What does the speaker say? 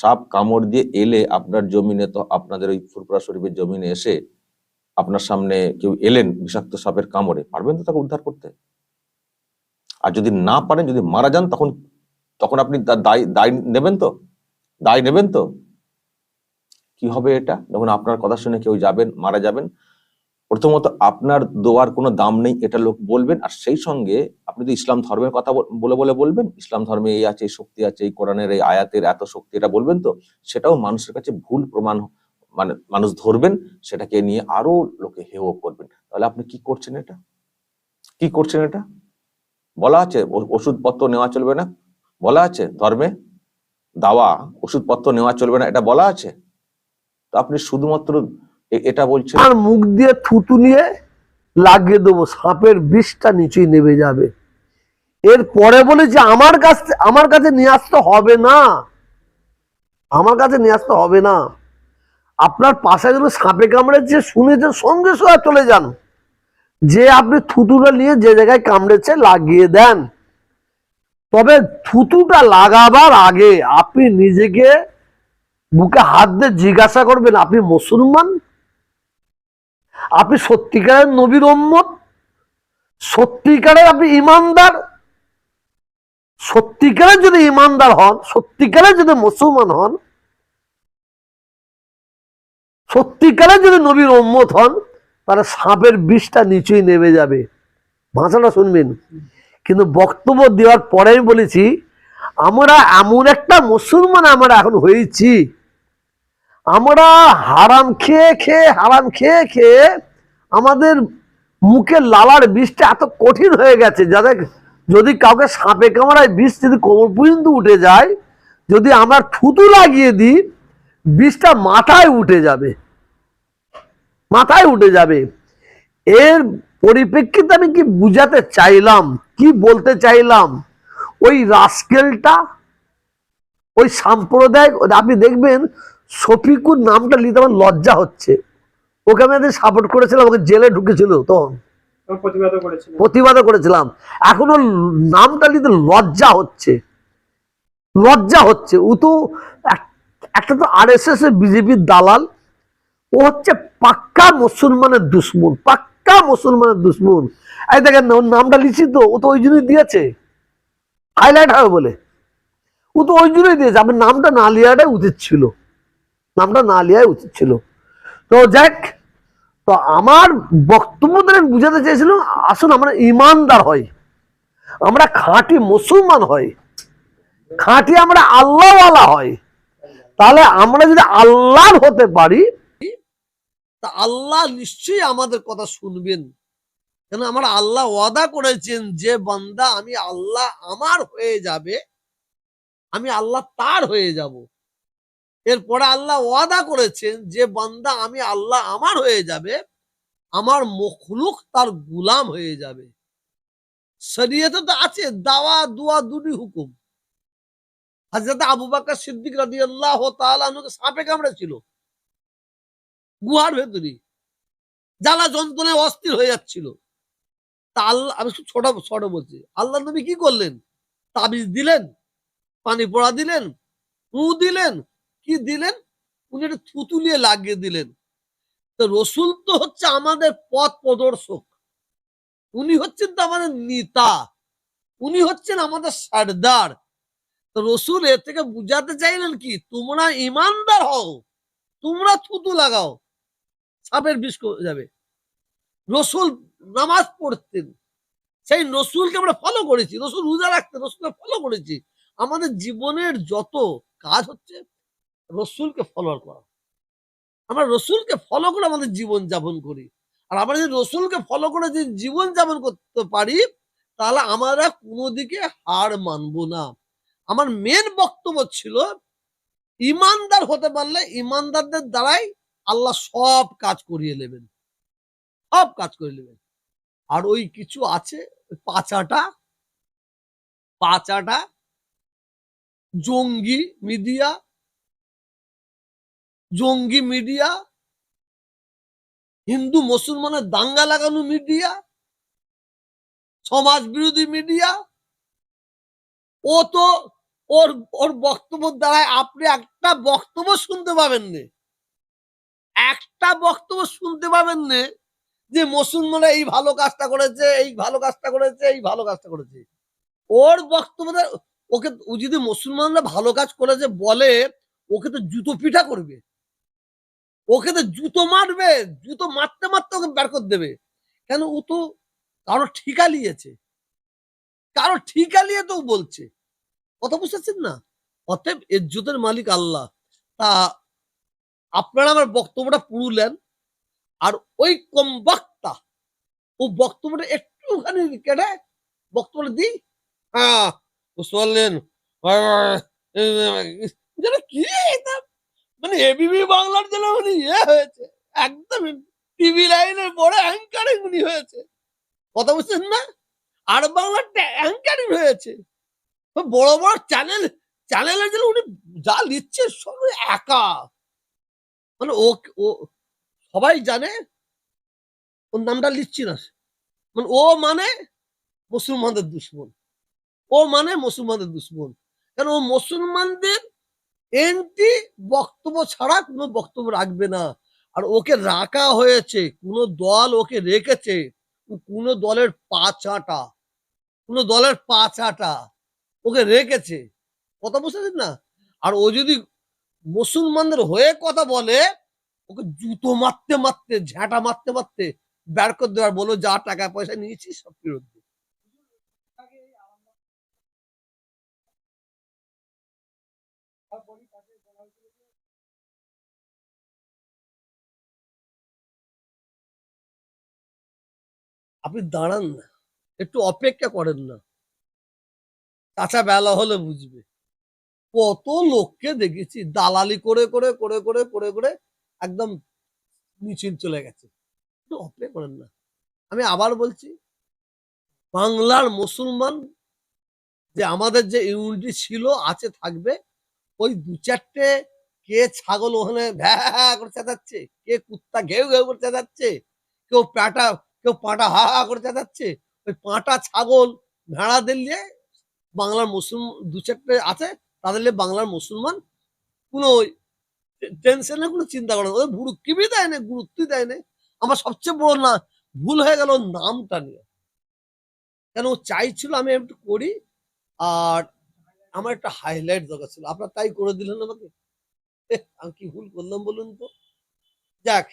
সাপ কামড় দিয়ে এলে আপনার জমিনে তো আপনাদের ওই ফুরপুরা শরীফের জমিনে এসে আপনার সামনে কেউ এলেন বিষাক্ত সাপের কামড়ে, পারবেন তো তাকে উদ্ধার করতে? আর যদি না পারেন, যদি মারা যান, তখন তখন আপনি দায় দায় নেবেন তো? দায় নেবেন তো? কি হবে এটা? যখন আপনার কথা শুনে কেউ যাবেন, মারা যাবেন প্রথমত আপনার দোয়ার কোনো দাম নেই, এটা লোক বলবেন। আর সেই সঙ্গে আপনি তো ইসলাম ধর্মের কথা বল- বলে বলে বলবেন, ইসলাম ধর্মে এই আছে, এই শক্তি আছে, এই কোরআনের এই আয়াতের এত শক্তি, এটা বলবেন তো, সেটাও মানুষের কাছে ভুল প্রমাণ মানে মানুষ ধরবেন, সেটাকে নিয়ে আরও লোকে হেও করবেন। তাহলে আপনি কি করছেন এটা? কি করছেন এটা? বলা আছে ওষুধপত্র নেওয়া চলবে না? বলা আছে, ধর্মে দাওয়া, ওষুধপত্র নেওয়া চলবে না, এটা বলা আছে? তো আপনি শুধুমাত্র এটা বলছেন আর মুখ দিয়ে থুতু নিয়ে লাগিয়ে দেবো, সাপের বিষটা নিচেই নেমে যাবে। এর পরে বলে যে আমার কাছ আমার কাছে নিয়ে আসতে হবে না। আমার কাছে নিয়ে আসতে হবে না। আপনার পাশে যেন সাপে কামড়েছে শুনেছে, সঙ্গে সঙ্গে চলে যান। যে আপনি থুতুটা নিয়ে যে জায়গায় কামড়েছে, লাগিয়ে দেন। তবে থুতুটা লাগাবার আগে আপনি নিজেকে বুকে হাত দিয়ে জিজ্ঞাসা করবেন, আপনি মুসলমান? আপনি সত্যিকারের নবীর উম্মত? সত্যিকারের আপনি ইমানদার? সত্যিকারের যদি ইমানদার হন, সত্যিকারের যদি মুসলমান হন, সত্যিকারের যদি নবীর উম্মত হন, তাহলে সাপের বিষটা নিচেই নেমে যাবে। ভাষাটা শুনবেন। কিন্তু বক্তব্য দেওয়ার পরে আমি বলেছি, আমরা এমন একটা মুসলমান আমরা এখন হয়েছি। আমরা হারাম খেয়ে খেয়ে, হারাম খেয়ে খেয়ে আমাদের মুখে লালার বিষটা এত কঠিন হয়ে গেছে যাদের যদি কাউকে সাপে কামড়ায় বিষ যদি কোমর পর্যন্ত উঠে যায়, যদি আমরা থুতু লাগিয়ে দিই, বিষটা মাথায় উঠে যাবে। মাথায় উঠে যাবে। এর পরিপ্রেক্ষিতে আমি কি বুঝাতে চাইলাম, কি বলতে চাইলাম? ওই রাস্কেলটা, ওই সাম্প্রদায়িক, আপনি দেখবেন শফিকুর নামটা নিতে আমার লজ্জা হচ্ছে। ওকে আমি এদের সাপোর্ট করেছিলাম ওকে জেলে ঢুকেছিল তখন। প্রতিবাদও করেছিলাম। এখন ওর নামটা নিতে লজ্জা হচ্ছে। লজ্জা হচ্ছে। ও তো এক- একটা তো আর এস এস বিজেপির দালাল। ও হচ্ছে পাক্কা মুসলমানের দুশ্মন পাক্কা মুসলমানের দুশ্মন। এই দেখেন ওর নামটা লিখছি তো ও তো ওই জন্যই দিয়েছে। হাইলাইট হবে বলে। ও তো ওই জন্যই দিয়েছে আমার নামটা না লিয়াটাই উচিত ছিল। নামটা না লিয়াই উচিত ছিল। তো যাক, তো আমার বক্তব্য দ্বারা বুঝাতে চাইছিলাম আসুন আমরা ইমানদার হই। আমরা খাঁটি মুসলমান হই। খাঁটি আমরা আল্লাহওয়ালা হই। তাহলে আমরা যদি আল্লাহর হতে পারি, তা আল্লাহ নিশ্চয়ই আমাদের কথা শুনবেন। কেন আমার আল্লাহ ওয়াদা করেছেন যে বান্দা, আমি আল্লাহ আমার হয়ে যাবে, আমি আল্লাহ তার হয়ে যাব। এরপরে আল্লাহ ওয়াদা করেছেন যে, বান্দা, আমি আল্লাহ আমার হয়ে যাবে, আমার মখলুক তার গুলাম হয়ে যাবে। শরীয়তে তো আছে, দাওয়া, দুয়া দুটি হুকুম। হাজরত আবু বাকর সিদ্দিক রাদি আল্লাহ সাপে কামড়েছিল, গুহার ভেতরে জ্বালা যন্ত্রণায় অস্থির হয়ে যাচ্ছিল। তা আল্লাহ, আমি ছোট ছোট বলছি, আল্লাহ নবী কি করলেন? তাবিজ দিলেন, পানি পড়া দিলেন ফু দিলেন কি দিলেন? উনি একটা থুতুলিয়ে লাগিয়ে দিলেন। তো রসুল তো হচ্ছে আমাদের পথ প্রদর্শক। উনি হচ্ছেন তো আমাদের নেতা। উনি হচ্ছেন আমাদের সর্দার। তো রসুল এর থেকে বুঝাতে চাইলেন কি? তোমরা ইমানদার হও। তোমরা থুতু লাগাও। সাপের বিষ যাবে। রসুল নামাজ পড়তেন। সেই রসুলকে আমরা ফলো করেছি। রসুল রোজা রাখতেন। রসুলকে ফলো করেছি। আমাদের জীবনের যত কাজ হচ্ছে রসুলকে ফলো করা। আমরা রসুলকে ফলো করে আমাদের জীবন যাপন করি। আর আমরা যদি রসুলকে ফলো করে যদি জীবন যাপন করতে পারি, তাহলে আমরা কোনো দিকে হার মানবো না। আমার মেন বক্তব্য ছিল, ইমানদার হতে পারলে ইমানদারদের দ্বারাই আল্লাহ সব কাজ করিয়ে নেবেন। সব কাজ করে নেবেন। আর ওই কিছু আছে পাচাটা পাচাটা জঙ্গি মিডিয়া জঙ্গি মিডিয়া, হিন্দু মুসলমানের দাঙ্গা লাগানো মিডিয়া সমাজ বিরোধী মিডিয়া, ও তো ওর ওর বক্তব্য দ্বারায় আপনি একটা বক্তব্য শুনতে পাবেন না। একটা বক্তব্য শুনতে পাবেন না যে মুসলমানরা এই ভালো কাজটা করেছে, এই ভালো কাজটা করেছে, এই ভালো কাজটা করেছে। ওর বক্তব্য ওকে, ও যদি মুসলমানরা ভালো কাজ করেছে বলে, ওকে তো জুতো পিঠা করবে। ওকে তো জুতো মারবে জুতো মারতে মারতে ওকে বের করে দেবে কেন ও তো কারও ঠিকা নিয়েছে কারও ঠিকা নিয়ে তো বলছে কথা বুঝতেছেন না অতএব ইজ্জতের মালিক আল্লাহ তা আপনারা আমার বক্তব্যটা পুরুলেন আর ওই কম বক্তা ও বক্তব্যটা একটুখানি কেটে বক্তব্যটা দিই হ্যাঁ বুঝতে পারলেন কি? মানে এবিবি বাংলার যেন উনি ইয়ে হয়েছে। একদম টিভি লাইনের বড় অ্যাঙ্কারিং উনি হয়েছে। কথা বুঝছেন না? আর বাংলার অ্যাঙ্কারিং হয়েছে। বড় বড় চ্যানেল চ্যানেলের জন্য উনি যা লিখছে সব একা। মানে ও ও সবাই জানে, ওর নামটা লিখছি না। মানে ও মানে মুসলমানদের দুশ্মন। ও মানে মুসলমানদের দুশ্মন। কারণ ও মুসলমানদের এন্টি বক্তব্য ছাড়া কোনো বক্তব্য রাখবে না। আর ওকে রাখা হয়েছে, কোনো দল ওকে রেখেছে, কোনো দলের পাছাটা কোনো দলের পাছাটা ওকে রেখেছে। কথা বুঝতেছেন না? আর ও যদি মুসলমানদের হয়ে কথা বলে, ওকে জুতো মারতে মারতে, ঝাঁটা মারতে মারতে, বের করে দেওয়ার বলো যা টাকা পয়সা নিয়েছিস, সব ফেরত আপনি দাঁড়ান না, একটু অপেক্ষা করেন না। কাঁচা বেলা হলে বুঝবে। কত লোককে দেখেছি দালালি করে করে করে করে করে করে একদম মিছিল চলে গেছে। একটু অপেক্ষা করেন না। আমি আবার বলছি, বাংলার মুসলমান যে আমাদের যে ইউনিটি ছিল, আছে, থাকবে, ওই দু চারটে কে ছাগল ওখানে ভ্যা করে চেঁচাচ্ছে, কে কুত্তা ঘেউ ঘেউ করে চেঁচাচ্ছে, কেউ প্যাটা কেউ পাটা হা হা করে চেঁচাচ্ছে। ওই পাটা ছাগল ভেড়া দিলে বাংলার মুসলমান দু চারটে আছে, তাদের নিয়ে বাংলার মুসলমান কোনো টেনশনে কোনো চিন্তা করে না ওদের গুরুত্বই দেয় না, গুরুত্বই দেয় না। আমার সবচেয়ে বড় না, ভুল হয়ে গেল নামটা নিয়ে। কেন ও চাইছিল আমি একটু করি, আর আমার একটা হাইলাইট দরকার ছিল। আপনার তাই করে দিলেন আমাকে? আমি কি ভুল করলাম বলুন তো? যাক